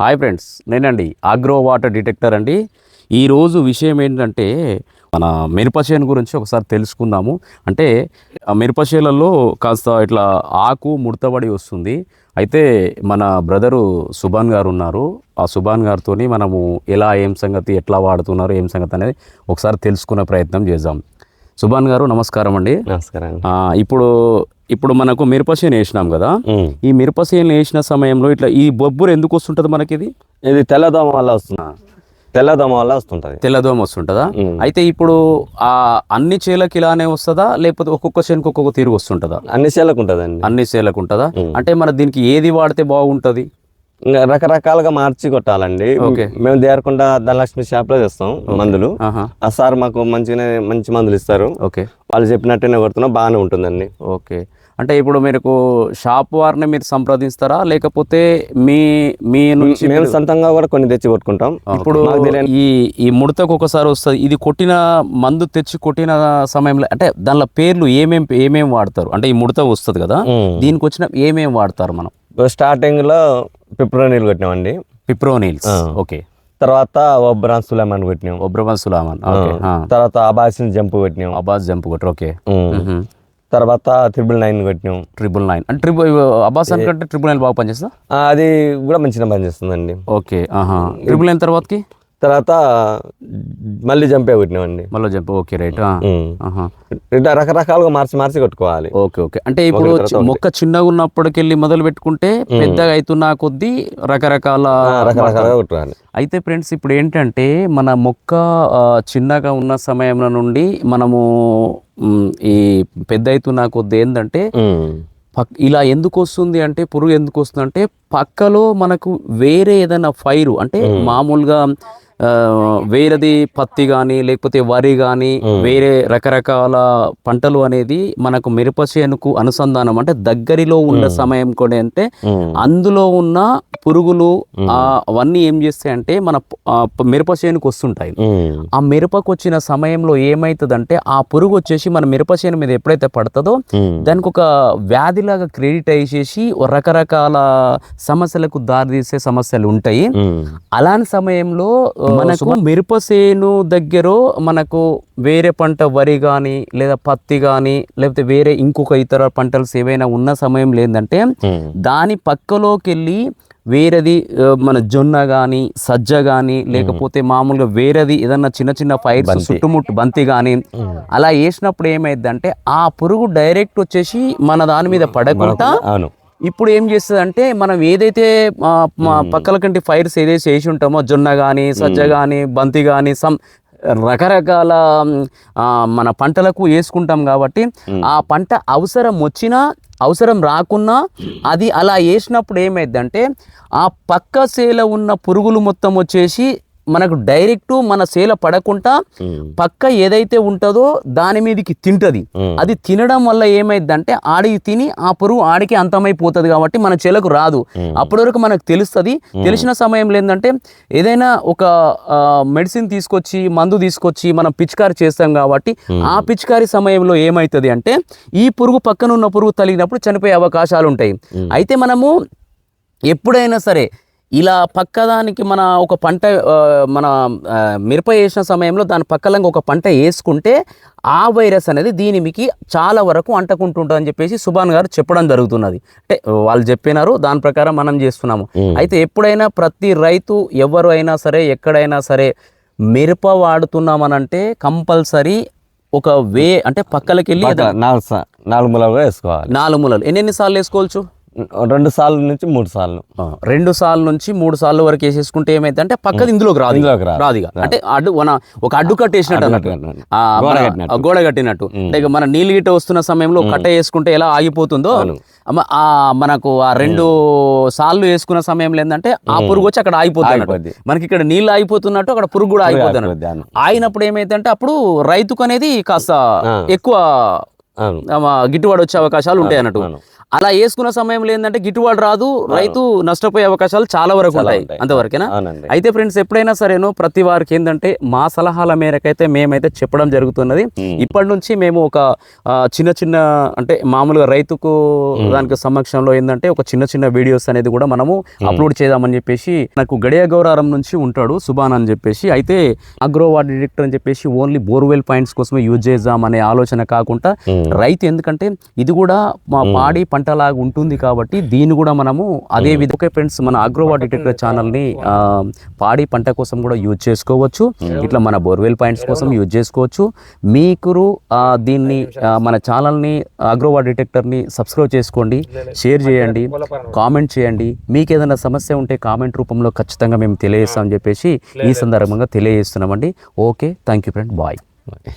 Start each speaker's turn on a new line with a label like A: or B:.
A: Hi friends నేనండి agro water detector అండి. ఈరోజు విషయం ఏంటంటే మన మిరప చేను గురించి ఒకసారి తెలుసుకుందాము. అంటే మిరప చేలలో కాస్త ఇట్లా ఆకు ముడతబడి వస్తుంది. అయితే మన బ్రదరు సుభాన్ గారు ఉన్నారు. ఆ సుభాన్ గారితో మనము ఎలా ఏం సంగతి ఎట్లా వాడుతున్నారు ఏం సంగతి అనేది ఒకసారి తెలుసుకునే ప్రయత్నం చేద్దాం. సుభాన్ గారు నమస్కారం అండి.
B: నమస్కారం
A: ఇప్పుడు ఇప్పుడు మనకు మిరప చేను వేసినాం కదా ఈ మిరప చేను వేసిన సమయంలో ఇట్లా ఈ బొబ్బురు ఎందుకు వస్తుంటుంది మనకి ఇది
B: ఇది తెల్లదోమ వల్ల వస్తుంది? తెల్లదోమ వల్ల వస్తుంటది.
A: తెల్లదోమ వస్తుంటుందా. అయితే ఇప్పుడు ఆ అన్ని చేలకు ఇలానే వస్తుందా? లేకపోతే ఒక్కొక్క చేనుకు ఒక్కొక్క తీరు వస్తుంటుందా?
B: అన్ని చేలకు ఉంటదండి
A: అన్ని చేలకు ఉంటుందా. అంటే మన దీనికి ఏది వాడితే బాగుంటుంది?
B: రకరకాలుగా మార్చి కొట్టాలండి. మేము దేరకుండా ధనలక్ష్మి షాప్లో తెస్తాం మందులు.
A: ఆహా.
B: ఆ సార్ మాకు మంచిగానే మంచి మందులు ఇస్తారు.
A: ఓకే.
B: వాళ్ళు చెప్పినట్టునే కొడుతున్నాం బాగానే ఉంటుందండి.
A: ఓకే. అంటే ఇప్పుడు మీకు షాప్ వారిని మీరు సంప్రదిస్తారా? లేకపోతే మీ మీ నుంచి
B: మేము సొంతంగా కూడా కొన్ని తెచ్చి కొట్టుకుంటాం.
A: ఇప్పుడు ఈ ఈ ముడతకు ఒకసారి వస్తుంది. ఇది కొట్టిన మందు తెచ్చి కొట్టిన సమయంలో అంటే దానిలో పేర్లు ఏమేం ఏమేం వాడతారు? అంటే ఈ ముడత వస్తుంది కదా. దీనికి వచ్చిన ఏమేం వాడతారు మనం?
B: స్టార్టింగ్లో పిప్రోనీలు కొట్టినామండి.
A: పిప్రోనీల్స్. ఓకే.
B: తర్వాత ఒబ్రాన్ సులేమాన్ కొట్టినాం.
A: ఒబ్రవన్ సులామన్.
B: తర్వాత అబాసిన్ జంప్ కొట్టినాం.
A: అబ్బాస్ జంప్ కొట్టారు. ఓకే.
B: తర్వాత త్రిబుల్ నైన్ కొట్టినాం.
A: ట్రిపుల్ నైన్ అంటే ట్రిపుల్ అబ్బాస్ అనుకంటే ట్రిపుల్ నైన్ బాగా పనిచేస్తా
B: అది కూడా మంచిగా పనిచేస్తుందండి.
A: ఓకే ఆహా. ట్రిపుల్ నైన్ తర్వాతకి?
B: తర్వాత మళ్ళీ జంపే కొట్టినామండి.
A: మళ్ళీ జంప్ ఓకే రైట్. ఆహా.
B: ఇట్లా రకరకాలుగా మార్చి మార్చి కొట్టుకోవాలి.
A: Okay okay. అంటే ఇప్పుడు మొక్క చిన్నగా ఉన్నప్పటికెళ్ళి మొదలు పెట్టుకుంటే పెద్దగా అవుతున్న కొద్దీ రకరకాల
B: రకరకాలుగా కొట్టుకోవాలి.
A: అయితే ఫ్రెండ్స్ ఇప్పుడు ఏంటంటే మన మొక్క చిన్నగా ఉన్న సమయం నుండి మనము ఈ పెద్ద అవుతున్న కొద్దీ ఏంటంటే ఇలా ఎందుకు వస్తుంది అంటే పురుగు ఎందుకు వస్తుంది అంటే పక్కలో మనకు వేరే ఏదైనా ఫైరు అంటే మామూలుగా వేరేది పత్తి కానీ లేకపోతే వరి కానీ వేరే రకరకాల పంటలు అనేది మనకు మిరప చేనుకు అనుసంధానం అంటే దగ్గరలో ఉన్న సమయం కూడా అంటే. అందులో ఉన్న పురుగులు ఆ, అవన్నీ ఏం చేస్తాయి అంటే మన మిరప చేనుకు వస్తుంటాయి. ఆ మిరపకు వచ్చిన సమయంలో ఏమవుతుందంటే ఆ పురుగు వచ్చేసి మన మిరప చేను మీద ఎప్పుడైతే పడుతుందో. దానికి ఒక వ్యాధిలాగా క్రెడిట్ అయ్యేసి రకరకాల సమస్యలకు దారితీసే సమస్యలు ఉంటాయి. అలాంటి సమయంలో మనకు మిరప చేను దగ్గర మనకు వేరే పంట వరి కానీ లేదా పత్తి కానీ లేకపోతే వేరే ఇంకొక ఇతర పంటలు ఏవైనా ఉన్న సమయంలో ఏంటంటే
B: ఉమ్.
A: దాని పక్కలోకి వెళ్ళి వేరేది మన జొన్న కానీ సజ్జ కానీ లేకపోతే మామూలుగా వేరేది ఏదన్నా చిన్న చిన్న ఫైర్స్ చుట్టుముట్టు బంతి కానీ అలా వేసినప్పుడు ఏమైందంటే ఆ పురుగు డైరెక్ట్ వచ్చేసి మన దాని మీద పడకుండా ఇప్పుడు ఏం చేస్తుంది అంటే మనం ఏదైతే పక్కల కంటి ఫైర్స్ ఏదైతే వేసి ఉంటామో జొన్న కానీ సజ్జ కానీ బంతి కానీ సమ్ రకరకాల మన పంటలకు వేసుకుంటాం కాబట్టి ఆ పంట అవసరం వచ్చినా అవసరం రాకున్నా అది అలా వేసినప్పుడు ఏమైందంటే ఆ పక్క సేల ఉన్న పురుగులు మొత్తం వచ్చేసి మనకు డైరెక్ట్ మన సేల పడకుండా. పక్క ఏదైతే ఉంటుందో దాని మీదకి తింటది. అది తినడం వల్ల ఏమైందంటే ఆడికి తిని ఆ పురుగు ఆడికి అంతమైపోతుంది కాబట్టి మన చెలకు రాదు. అప్పటి వరకు మనకు తెలుస్తుంది. తెలిసిన సమయంలో ఏంటంటే ఏదైనా ఒక మెడిసిన్ తీసుకొచ్చి మందు తీసుకొచ్చి మనం పిచికారి చేస్తాం కాబట్టి ఆ పిచికారి సమయంలో ఏమవుతుంది అంటే ఈ పురుగు పక్కన ఉన్న పురుగు తగిలినప్పుడు చనిపోయే అవకాశాలు ఉంటాయి అయితే మనము ఎప్పుడైనా సరే ఇలా పక్కదానికి మన ఒక పంట మన మిరప వేసిన సమయంలో దాని పక్కలంగా ఒక పంట వేసుకుంటే ఆ వైరస్ అనేది దీనికి చాలా వరకు అంటకుంటుంటుంది అని చెప్పేసి సుభాన్ గారు చెప్పడం జరుగుతున్నది. అంటే వాళ్ళు చెప్పినారు దాని ప్రకారం మనం చేస్తున్నాము. అయితే ఎప్పుడైనా ప్రతి రైతు ఎవరు అయినా సరే ఎక్కడైనా సరే మిరప వాడుతున్నామనంటే కంపల్సరీ ఒక వే అంటే పక్కలకి వెళ్ళి
B: నాలుగు మూలలు వేసుకోవాలి.
A: నాలుగు మూలలు. ఎన్నెన్ని సార్లు వేసుకోవచ్చు?
B: రెండు సార్లు నుంచి మూడు సార్లు
A: రెండు సార్లు నుంచి మూడు సార్లు వరకు వేసేసుకుంటే ఏమైతే అంటే పక్కది ఇందులోకి రాదు.
B: ఇందులోకి రాదు.
A: అంటే అడ్డు మన ఒక అడ్డు కట్టేసినట్టు అన్నట్టు.
B: గోడ కట్టినట్టు.
A: అంటే ఇక మన నీళ్ళు గిట్ట వస్తున్న సమయంలో కట్ట వేసుకుంటే ఎలా ఆగిపోతుందో మనకు ఆ రెండు సార్లు వేసుకున్న సమయంలో ఏంటంటే ఆ పురుగు వచ్చి అక్కడ ఆగిపోతుంది. మనకి ఇక్కడ నీళ్ళు ఆగిపోతున్నట్టు అక్కడ పురుగు కూడా
B: అవును.
A: ఆగినప్పుడు ఏమైందంటే అప్పుడు రైతుకు అనేది కాస్త. ఎక్కువ గిట్టుబాటు వచ్చే అవకాశాలు ఉంటాయి అన్నట్టు. అలా వేసుకున్న సమయంలో ఏంటంటే గిట్టుబాటు రాదు రైతు నష్టపోయే అవకాశాలు చాలా వరకు ఉంటాయి. అంతవరకేనా? అయితే ఫ్రెండ్స్ ఎప్పుడైనా సరేను ప్రతి వారికి ఏంటంటే మా సలహాల మేరకైతే మేమైతే చెప్పడం జరుగుతున్నది. ఇప్పటి నుంచి మేము ఒక చిన్న చిన్న అంటే మామూలుగా రైతుకు దానికి సమక్షంలో ఏంటంటే ఒక చిన్న చిన్న వీడియోస్ అనేది కూడా మనము అప్లోడ్ చేద్దామని చెప్పేసి నాకు గడియ గౌరారం నుంచి ఉంటాడు సుబాన్ అని చెప్పేసి. అయితే అగ్రోవార్ డిటెక్టర్ అని చెప్పేసి ఓన్లీ బోర్వెల్ పాయింట్స్ కోసమే యూజ్ చేద్దాం అనే ఆలోచన కాకుండా. రైతు ఎందుకంటే ఇది కూడా మా పాడి పంటలాగా ఉంటుంది కాబట్టి దీన్ని కూడా మనము అదే విధంగా ఓకే ఫ్రెండ్స్ మన అగ్రోవార్ డిటెక్టర్ ఛానల్ని ఆ, పాడి పంట కోసం కూడా యూజ్ చేసుకోవచ్చు. ఇట్లా మన బోర్వెల్ పాయింట్స్ కోసం యూజ్ చేసుకోవచ్చు. మీకు ఆ, దీన్ని మన ఛానల్ని అగ్రోవార్ డిటెక్టర్ని సబ్స్క్రైబ్ చేసుకోండి షేర్ చేయండి కామెంట్ చేయండి. మీకు ఏదైనా సమస్య ఉంటే కామెంట్ రూపంలో ఖచ్చితంగా మేము తెలియజేస్తామని చెప్పేసి ఈ సందర్భంగా తెలియజేస్తున్నామండి. Okay thank you friend bye
B: okay.